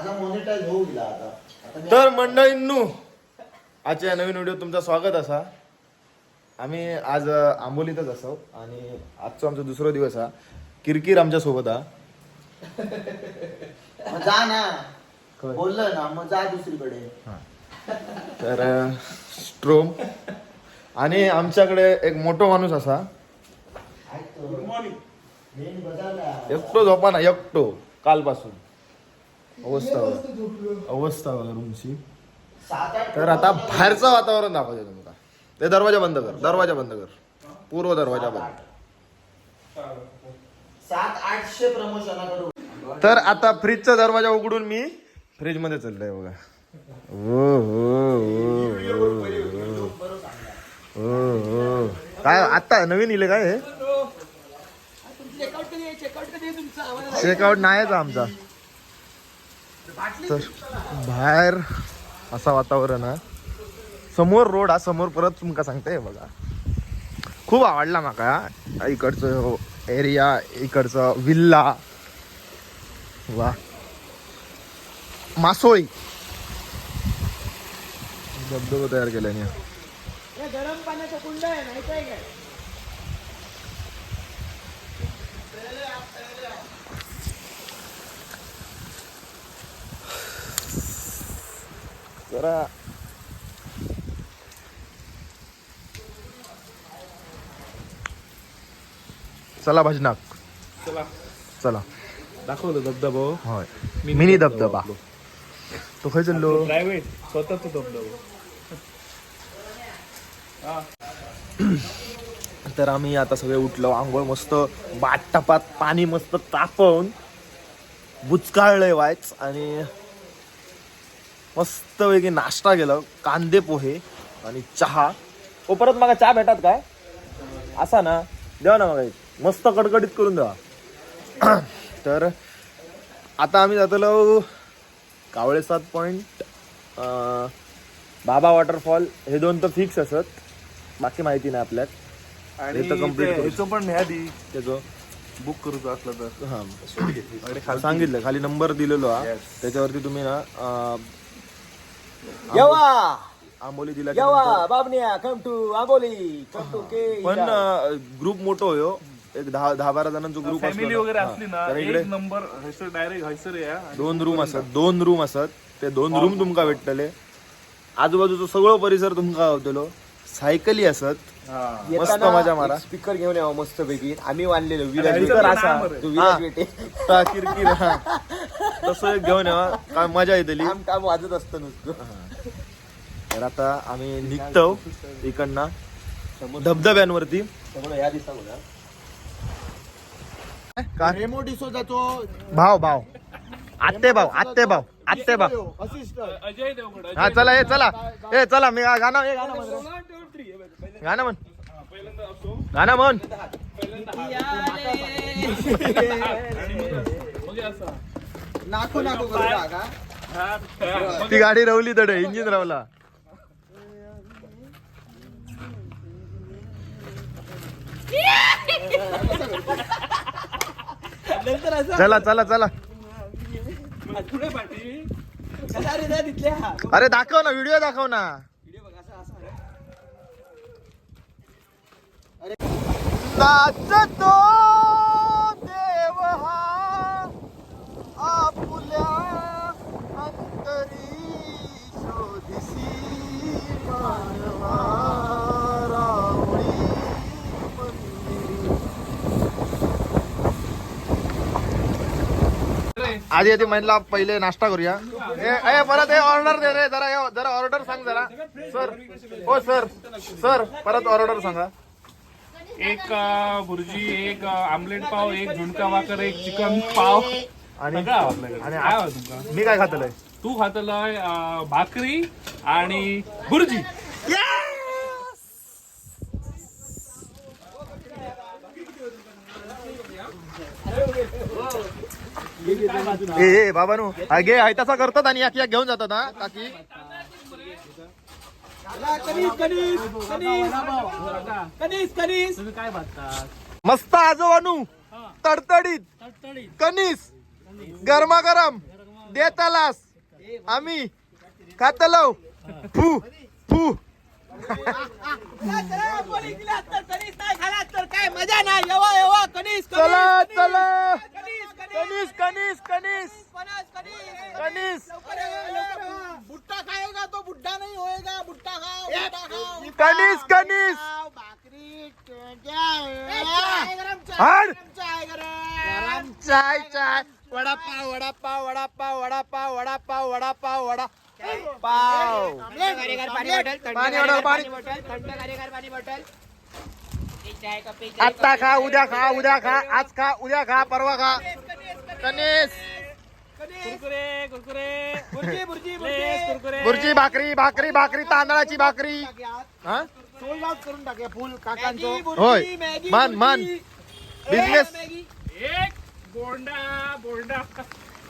आता मोनिटाईज होऊ गेला आता. आता मी- तर मंडळींनू आजच्या या नवीन व्हिडिओ तुमचं स्वागत असा. आम्ही आज आंबोलीतच असो आणि आजचा आमचा दुसरा दिवस हा. किरकिर आमच्यासोबत हा. मग जा ना? बोललं ना मग जा दुसरीकडे. तर अ, स्ट्रोम. आणि आमच्याकडे एक मोठो माणूस असा. गुड मॉर्निंग बदलला एकटो झोपा ना एकटो. कालपासून. अवस्था. अवस्था रूमची तर आता बाहेरचं वातावरण दाखवते तुमका ते दरवाजा बंद कर दरवाजा बंद कर. पूर्व दरवाजा बंद. सात आठशे प्रमोशन करू तर आता फ्रीजचा दरवाजा उघडून मी फ्रीजमध्ये चाललोय बघा ओ, ओ, ओ, ओ, ओ. काय आता नवीन इले काय हे? चेकआउट नाहीच आमचा. तर बाहेर असा वातावरण हा समोर रोड हा समोर परत तुमका सांगते बघा. खूप आवडला माका इकडचं एरिया इकडचं विल्ला वा. मासोळी. धबधबा तयार केल्याने. गरम पाण्याचा कुंड आहे माहिती आहे काय जरा. चला भजनाक चला. चला. दाखवलं धबधबा. होय. मिनी धबधबा. तो खय चाललो प्रायव्हेट स्वतःच धबधबा. तर आम्ही आता सगळे उठलो आंघोळ मस्त बाटटापात पाणी मस्त तापवून. बुचकाळलंय वायच आणि मस्त वेगळी नाश्ता केलं. कांदे पोहे आणि चहा. ओ परत मला चहा भेटात काय? असा ना. द्या ना मग. मस्त कडकडीत करून द्या तर आता आम्ही जातलो कावळे सात पॉईंट बाबा वॉटरफॉल हे दोन तर फिक्स असत. बाकी माहिती नाही आपल्यात. आणि तर complete करू. पण ह्या दी त्याचं बुक करूचं असलं तर. हा. सांगितलं खाली नंबर दिलेलो हा. त्याच्यावरती तुम्ही ना अं, यवा. आंबोली दिला यवा बाबन्या come to Amboli come to के पण ग्रुप मोठो होयो एक दहा दहा बारा जणांचा ग्रुप फॅमिली वगैरे असली ना एक नंबर डायरेक्ट या आणि दोन रूम असत दोन रूम असत ते दोन रूम तुमका भेटतले आजूबाजूचं सगळं परिसर तुमका गावतलो. सायकली असत. हा. मस्त मजा मारा. स्पीकर घेऊन यावं मस्त पैकी आम्ही वाढलेलो विराज हा. विराज किरकिर. हा. तसं एक घेऊन या. काय मजा येतली काम काम वाजत असतं नुसतं. तर आता आम्ही निघतो इकडनं. धबधब्यांवरती. या दिवसा रेमो डिसोजाचो भाव भाव. आत्ते भाव आत्ते भाव आत्ते भाव. असिस्टंट अजय देवगड. हा चला ए चला. ए चला मी गा- गाणं गाणं म्हण. गाणं म्हण. गाणं म्हण. मग असं नाखो नाखो करू का हात, हा. ती गाडी रवली तडे इंजिन रवला. चला चला चला. अरे दाखव ना व्हिडिओ दाखव ना. व्हिडिओ बघ असा असा. नाचतो. आधी आधी महिला पहिले नाश्ता करूया. ए परत हे ऑर्डर दे रे जरा जरा ऑर्डर सांग जरा. सर हो सर सर परत ऑर्डर सांगा. एक भुर्जी एक आमलेट पाव एक झुणका भाकर एक चिकन पाव. आणि आणि मी काय खातलंय? तू खातलंय भाकरी आणि भुर्जी ए बाबा बाबानू अगे आयताचा करतात आणि याक घेऊन जातात हा काकी. मस्त आजोबानू तडतडीत. कनीस गरमागरम देतालास. आम्ही खातलो फू फू. मजा नाही येवा येवा कणीस. चला चला कनिस कनिस कनिस कनिस बुट्टा खाएगा तो बुड्ढा नहीं होएगा बुट्टा खाओ बुट्टा खाओ कनिस कनिस भाकरी चाय गरम चाय चाय. वडापाव वडापाव वडापाव वडापाव वडापाव वडापाव वडा पाव। पाणी पाणी आत्ता खा उद्या खा उद्या खा आज खा उद्या खा परवा खा। कनिस। कुरकुरे कुरकुरे। बुर्जी बुर्जी भाकरी भाकरी भाकरी तांदळाची भाकरी। हा? करून टाकूया फुल काकांचं. होय. मान मान. बिझनेस एक बोंडा बोंडा.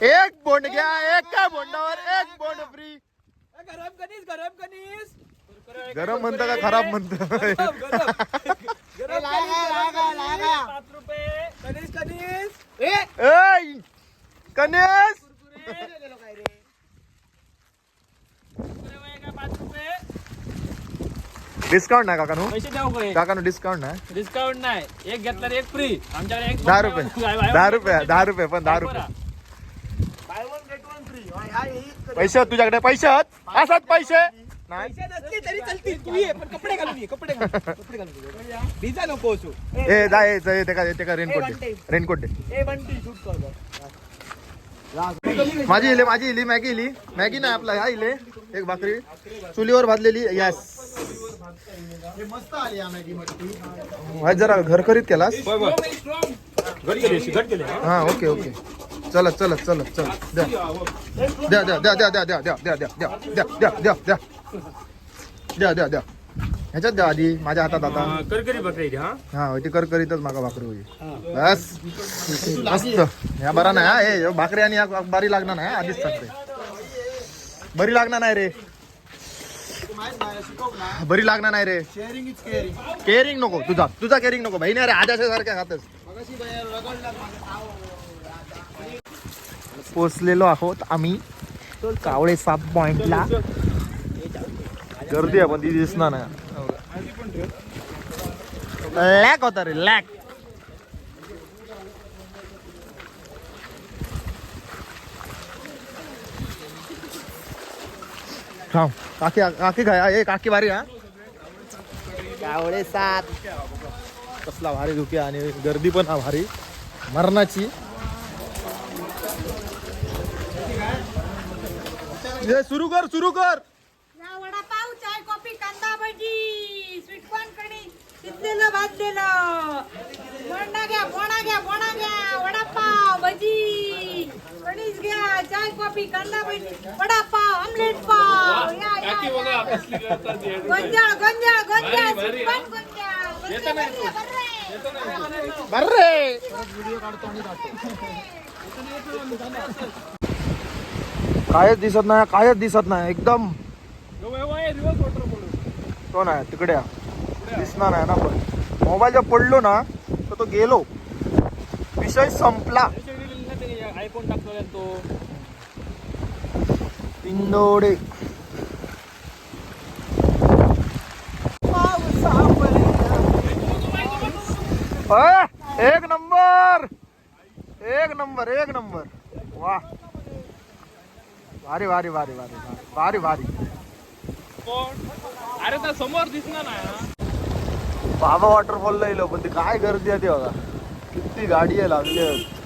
एक बोंड घ्या एका बोंडावर एक बोंड फ्री गरम कणीस गरम कणीस. गरम म्हणतं का खराब म्हणतं? लागा लागा लागा पाच रुपये. कनेस का डिस्काउंट नाही काका पैसे द्याव काय काका डिस्काउंट नाही. डिस्काउंट नाही. एक घेतला एक फ्री आमच्याकडे एक दहा रुपये. दहा रुपये दहा रुपये पण दहा रुपये. पैसे तुझ्याकडे पैसे आहेत? असत पैसे? नाही. नसली तरी चालतील. तू ये पण कपडे घालून ये कपडे घालून कपडे घालून ये. भिजा नको असू. ए जा ए जा, ए, ते का ते का रेनकोट दे. रेनकोट दे. ए बंटी शूट कर बघ. माझी इले माझी इली मॅगी इली. मॅगी नाही आपला हा इले. एक भाकरी. चुलीवर भाजलेली यस. मस्त आली या मॅगी मटकी. आज जरा घर करीत केलास हा ओके ओके. चलत चलत चलत चलत द्या द्या द्या द्या द्या द्या द्या द्या द्या द्या द्या द्या द्या द्या द्या द्या द्या ह्याच्यात द्या आधी माझ्या हातात आता करकरी बकरी हा हा होय, ती कर करीतच माका भाकरी होई बस मस्त या बरा नाही हा हे ह्यो भाकरी आणि बारी लागणार नाही हा, आधीच सांगते बरी लागणार नाही रे बरी लागणार नाही रे शेअरिंग इज केअरिंग केअरिंग नको तुझा तुझा केअरिंग नको बहिणी अरे आजाच्या सारख्या खातच मगाशी बाहेर रगडला माझा पोचलेलो आहोत आम्ही कावळे सात पॉइंटला. गर्दी आहे पण ती दिसणार नाही. लॅक होता रे लॅक थांब काकी काकी काय ए काकी भारी हा. कावळे सात कसला भारी धुके आणि गर्दी पण हा भारी. मरणाची. ए, सुरू कर सुरू कर. या वडापाव चाय कॉफी कांदा भजी स्वीटकॉर्न कणी शिजलेलं भाजलेलं बोंडा घ्या बोणा घ्या बोणा घ्या वडापाव भजी कणीस घ्या चाय कॉफी कांदा भजी वडापाव ऑमलेट पाव. या या. गोंजाळ गोंजाळ गोंजाळ भारी, स्वीटकॉर्न गोंजाळ येतं नाही तू. कायच दिसत नाही कायच दिसत नाही एकदम. तो नाही तिकडे. दिसणार आहे ना पण. मोबाईल जर पडलो ना तर तो गेलो. विषय संपला. आयफोन टाकतो तो. पिंदोडे एक नंबर. एक नंबर एक नंबर. वा भारी भारी भारी भारी भारी भारी. पण अरे त्या समोर दिसणार नाही ना. बाबा वॉटरफॉलला येलो पण ती काय गर्दी आहे ते बघा. किती गाडी आहे लागली आहेत.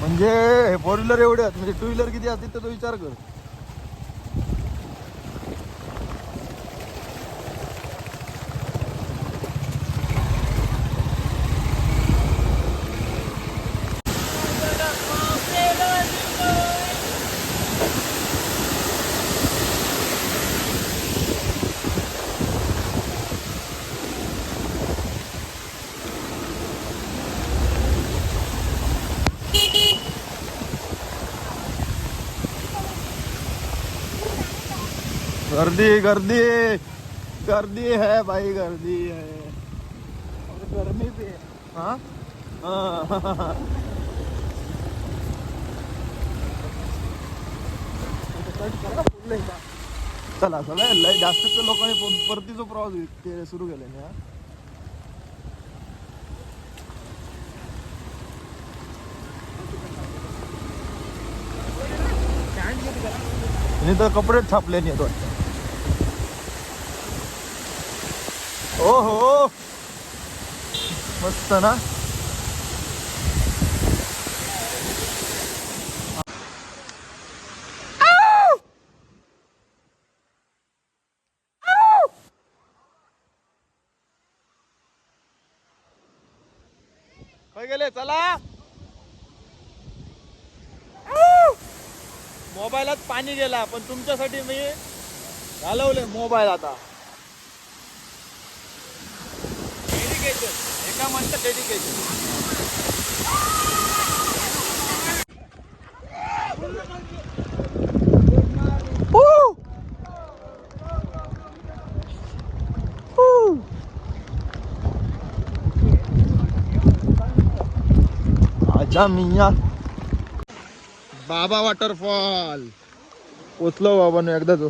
म्हणजे हे फोर व्हीलर एवढे आहेत म्हणजे टू व्हीलर किती असतील तर तो विचार कर. गर्दी गर्दी। गर्दी है भाई गर्दी है। हा। हाँ? चला चला लय जास्त लोकांनी परतीचा प्रवास के- सुरू केला ना. आणि तर कपडे छापले नाही ओ हो मस्त ना? गेले? चला. मोबाईलात पाणी गेला पण तुमच्यासाठी मी घालवले मोबाईल आता डेडिकेशन एका म्हणतं डेडिकेशन आजा मिया. बाबा वॉटरफॉल पोचलो बाबा एकदा तो.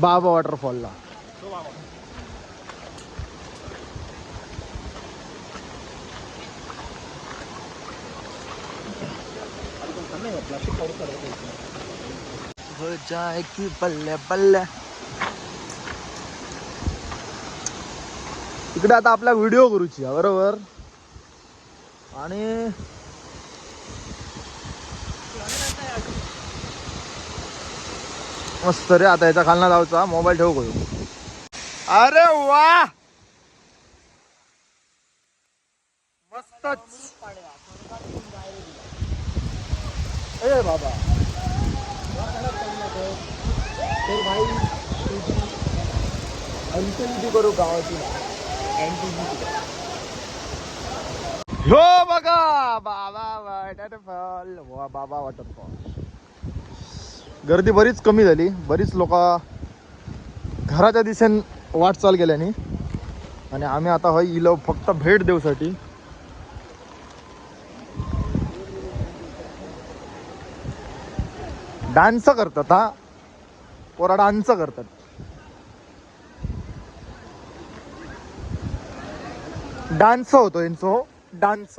बाबा वॉटरफॉलला हो जाए की बल्ले बल्ले। इकडे आता आपला व्हिडिओ करूची बरोबर? आणि मस्त रे आता याचा खालना जाऊचा मोबाईल ठेवू करू अरे वा! मस्तच. ए बाबा. तर भाई अंत्यविधी करू गावाची. हो बघा बाबा वॉटरफॉल वा बाबा वॉटरफॉल गर्दी बरीच कमी झाली. बरीच लोक घराच्या दिशेन वाटचाल गेल्याने आणि आम्ही आता हय इलो फक्त भेट देऊसाठी डान्स करतात हा. पोरा डान्स करतात. डान्स होतो यांचो हो. डान्स.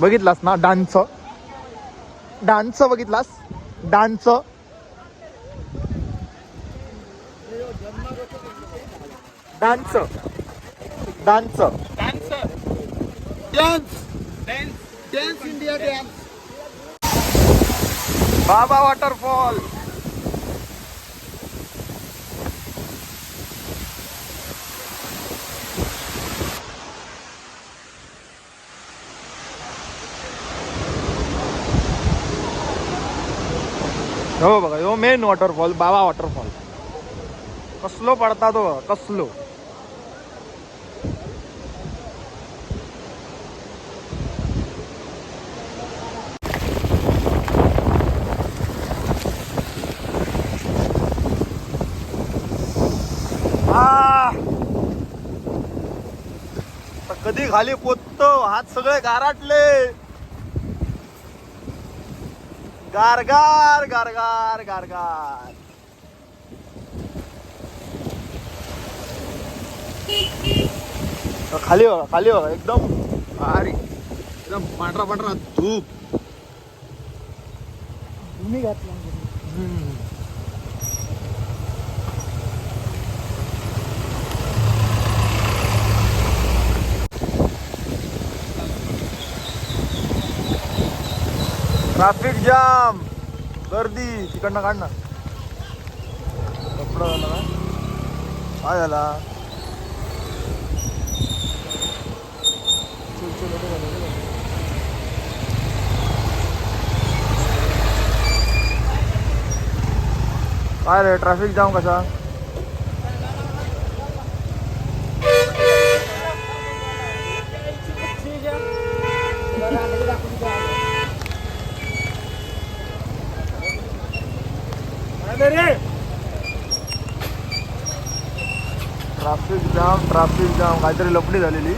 बघितलास ना डान्स? डान्स बघितलास? Dance dance? Dance. Dance. Dance. Dance. India dance बाबा वॉटरफॉल. हो बघा हो मेन वॉटरफॉल बाबा वॉटरफॉल कसलो पडता तो बघा, कसलो आ तर कधी खाली पोचतो हात सगळे गाराटले. गारगार गारगार गारगार. खाली बघा खाली बघा एकदम भारी. एकदम पांढरा पांढरा धूप घातला ट्राफिक जाम. गर्दी. तिकडनं काढ ना. कपडा झाला काय झाला? काय रे? ट्रॅफिक जाम कसा? ट्राफिक जाम काहीतरी लपडी झालेली.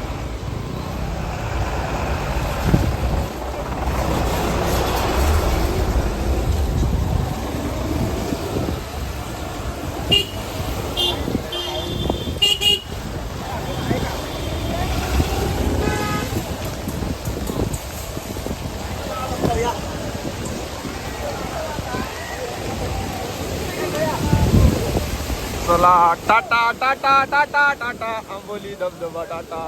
चला टाटा टाटा टाटा टाटा आंबोली धबधबा टाटा